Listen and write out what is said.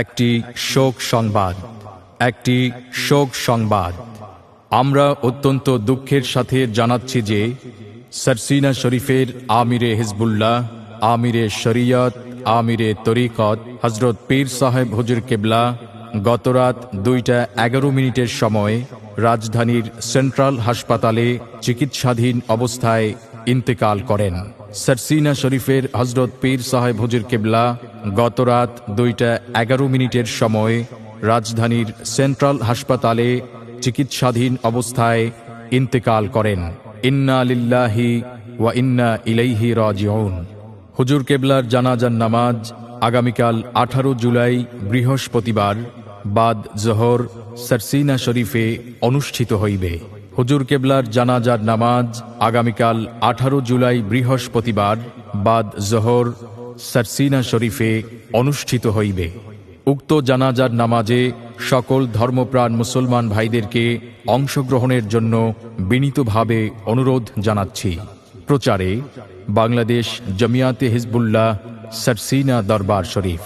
একটি শোক সংবাদ, একটি শোক সংবাদ। আমরা অত্যন্ত দুঃখের সাথে জানাচ্ছি যে সরসিনা শরীফের আমিরে হিজবুল্লাহ, আমিরে শরিয়ত, আমিরে তরিকত হজরত পীর সাহেব হুজুর কেবলা গতরাত দুইটা এগারো মিনিটের সময় রাজধানীর সেন্ট্রাল হাসপাতালে চিকিৎসাধীন অবস্থায় ইন্তেকাল করেন। সরসিনা শরীফের হজরত পীর সাহেব হুজুর কেবলা গতরাত দুইটা এগারো মিনিটের সময় রাজধানীর সেন্ট্রাল হাসপাতালে চিকিৎসাধীন অবস্থায় ইন্তেকাল করেন। ইন্না লিল্লাহি ওয়া ইন্না ইলাইহি রাজিউন। হুজুর কেবলার জানাজান নামাজ আগামীকাল আঠারো জুলাই বৃহস্পতিবার বাদ জহর সরসিনা শরীফে অনুষ্ঠিত হইবে। হুজুর কেবলার জানাজার নামাজ আগামীকাল আঠারো জুলাই বৃহস্পতিবার বাদ জহর সরসিনা শরীফে অনুষ্ঠিত হইবে। উক্ত জানাজার নামাজে সকল ধর্মপ্রাণ মুসলমান ভাইদেরকে অংশগ্রহণের জন্য বিনীতভাবে অনুরোধ জানাচ্ছি। প্রচারে বাংলাদেশ জমিয়াতে হিজবুল্লাহ সরসিনা দরবার শরীফ।